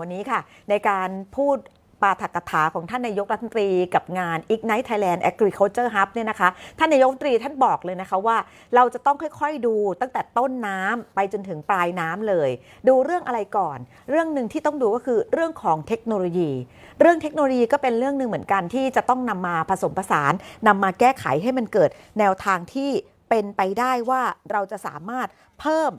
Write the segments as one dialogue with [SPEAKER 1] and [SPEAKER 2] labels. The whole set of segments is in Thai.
[SPEAKER 1] วันนี้ค่ะ ในการพูดปาฐกถาของท่านนายกรัฐมนตรีกับงาน Ignite Thailand Agriculture Hub เนี่ยนะคะ ท่านนายกรัฐมนตรีท่านบอกเลยนะคะว่า เราจะต้องค่อยๆดูตั้งแต่ต้นน้ำไปจนถึงปลายน้ำเลย ดูเรื่องอะไรก่อน เรื่องหนึ่งที่ต้องดูก็คือเรื่องของเทคโนโลยี เรื่องเทคโนโลยีก็เป็นเรื่องหนึ่งเหมือนกันที่จะต้องนำมาผสมผสานนำมาแก้ไขให้มันเกิดแนวทางที่เป็นไปได้ว่าเราจะสามารถเพิ่ม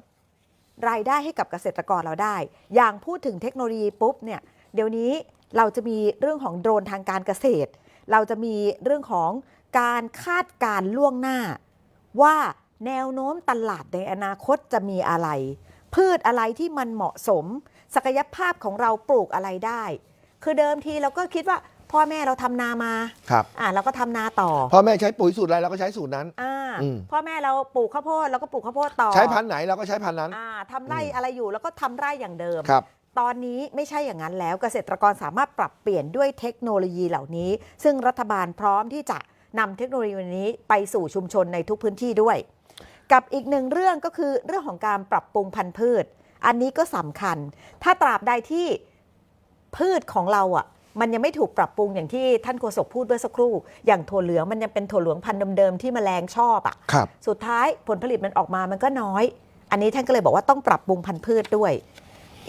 [SPEAKER 1] รายได้ให้กับเกษตรกรเราได้ อย่างพูดถึงเทคโนโลยีปุ๊บเนี่ยเดี๋ยวนี้เราจะมีเรื่องของโดรนทางการเกษตร เราจะมีเรื่องของการคาดการณ์ล่วงหน้า ว่าแนวโน้มตลาดในอนาคตจะมีอะไร พืชอะไรที่มันเหมาะสม ศักยภาพของเราปลูกอะไรได้ คือเดิมทีเราก็คิดว่าพ่อแม่เราทำนามา
[SPEAKER 2] ครับ
[SPEAKER 1] อ่าเราก็ทำนาต่อ
[SPEAKER 2] พ่อแม่ใช้ปุ๋ยสูตรอะไรเราก็ใช้สูตรนั้น
[SPEAKER 1] อ่า
[SPEAKER 2] อืม
[SPEAKER 1] พ่อแม่เราปลูกข้าวโพดเราก็ปลูกข้าวโพดต่อ
[SPEAKER 2] ใช้พันธุ์ไหนเราก็ใช้พันธุ์นั้น
[SPEAKER 1] อ่าทำไร่อะไรอยู่แล้วก็ทำไร่อย่างเดิม
[SPEAKER 2] ครับ
[SPEAKER 1] ตอนนี้ไม่ใช่อย่างนั้นแล้วเกษตรกรสามารถปรับเปลี่ยนด้วยเทคโนโลยีเหล่านี้ ซึ่งรัฐบาลพร้อมที่จะนำเทคโนโลยีนี้ไปสู่ชุมชนในทุกพื้นที่ด้วย กับอีกหนึ่งเรื่องก็คือเรื่องของการปรับปรุงพันธุ์พืช อันนี้ก็สำคัญ ถ้าตราบใดที่พืชของเราอะ มันยังไม่ถูกปรับปรุงอย่างที่ท่านโฆษกพูดเมื่อสักครู่ อย่างถั่วเหลืองมันยังเป็นถั่วเหลืองพันธุ์เดิมๆที่แมลงชอบอะ
[SPEAKER 2] ครับ
[SPEAKER 1] สุดท้ายผลผลิตมันออกมามันก็น้อย อันนี้ท่านก็เลยบอกว่าต้องปรับปรุงพันธุ์พืชด้วย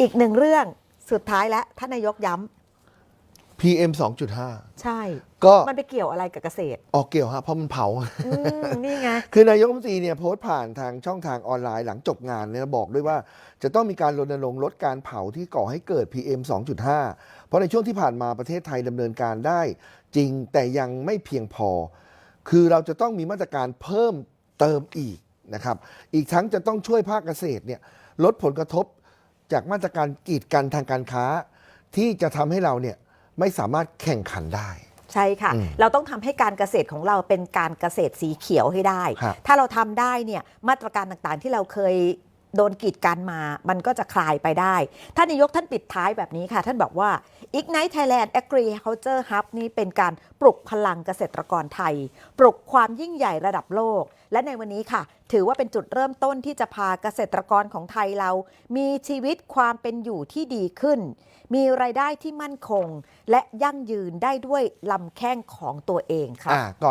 [SPEAKER 1] อีกหนึ่งเรื่องสุดท้ายแล้วท่านนายกย้ำ
[SPEAKER 2] PM 2.5
[SPEAKER 1] ใช่
[SPEAKER 2] ก็
[SPEAKER 1] มันไปเกี่ยวอะไรกับเกษตร
[SPEAKER 2] ออกเกี่ยวฮะเพราะมันเผา
[SPEAKER 1] อืมนี่ไง
[SPEAKER 2] คือนายกรัฐมนตรีเนี่ยโพสต์ผ่านทางช่องทางออนไลน์หลังจบงานเนี่ยบอกด้วยว่า จะต้องมีการรณรงค์ลดการเผาที่ก่อให้เกิด PM 2.5 เพราะในช่วงที่ผ่านมาประเทศไทยดำเนินการได้จริงแต่ยังไม่เพียงพอ คือเราจะต้องมีมาตรการเพิ่มเติมอีกนะครับ อีกทั้งจะต้องช่วยภาคเกษตรเนี่ยลดผลกระทบจากมาตรการกีดกันทางการค้า ที่จะทำให้เราเนี่ย ไม่สามารถแข่งขันได้
[SPEAKER 1] ใช่ค่ะ
[SPEAKER 2] อืม
[SPEAKER 1] เราต้องทำให้การเกษตรของเราเป็นการเกษตรสีเขียวให้ได้
[SPEAKER 2] ครับ
[SPEAKER 1] ถ้าเราทำได้เนี่ยมาตรการต่างๆที่เราเคย โดนกีดกันมา มันก็จะคลายไปได้ ท่านนายกท่านปิดท้ายแบบนี้ค่ะ ท่านบอกว่า Ignite Thailand Agriculture Hub นี้เป็นการปลุกพลังเกษตรกรไทย ปลุกความยิ่งใหญ่ระดับโลก และในวันนี้ค่ะ ถือว่าเป็นจุดเริ่มต้นที่จะพาเกษตรกรของไทยเรา มีชีวิตความเป็นอยู่ที่ดีขึ้น มีรายได้ที่มั่นคง และยั่งยืนได้ด้วยลำแข้งของตัวเองค่ะ